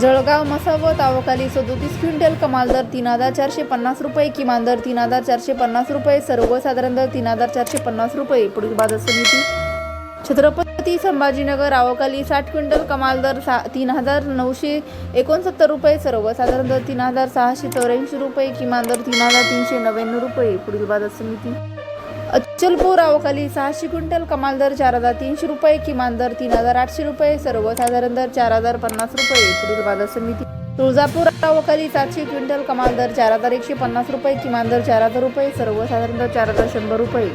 जळगाव मसावत आवकाली सदोतीस क्विंटल कमाल दर तीन हजार चारशे पन्नास रुपये किमान दर तीन हजार चारशे पन्नास रुपये सर्वसाधारण दर तीन हजार चारशे पन्नास रुपये पुढील बाजार समिती. छत्रपती संभाजीनगर आवकाली साठ क्विंटल कमाल दर सा तीन हजार नऊशे एकोणसत्तर रुपये सर्वसाधारण दर तीन हजार सहाशे चौऱ्याऐंशी रुपये किमान दर तीन हजार तीनशे नव्याण्णव रुपये पुढील बाजार समिती. अचलपूर आवकाली सहाशे क्विंटल कमाल दर चार हजार तीनशे रुपये किमान दर तीन हजार आठशे रुपये सर्वसाधारण दर चार हजार पन्नास रुपये पुढील बाजार समिती. तुळजापूर आवकाली सातशे क्विंटल कमाल दर चार हजार एकशे पन्नास रुपये किमान दर चार हजार रुपये सर्वसाधारण दर चार हजार शंभर रुपये.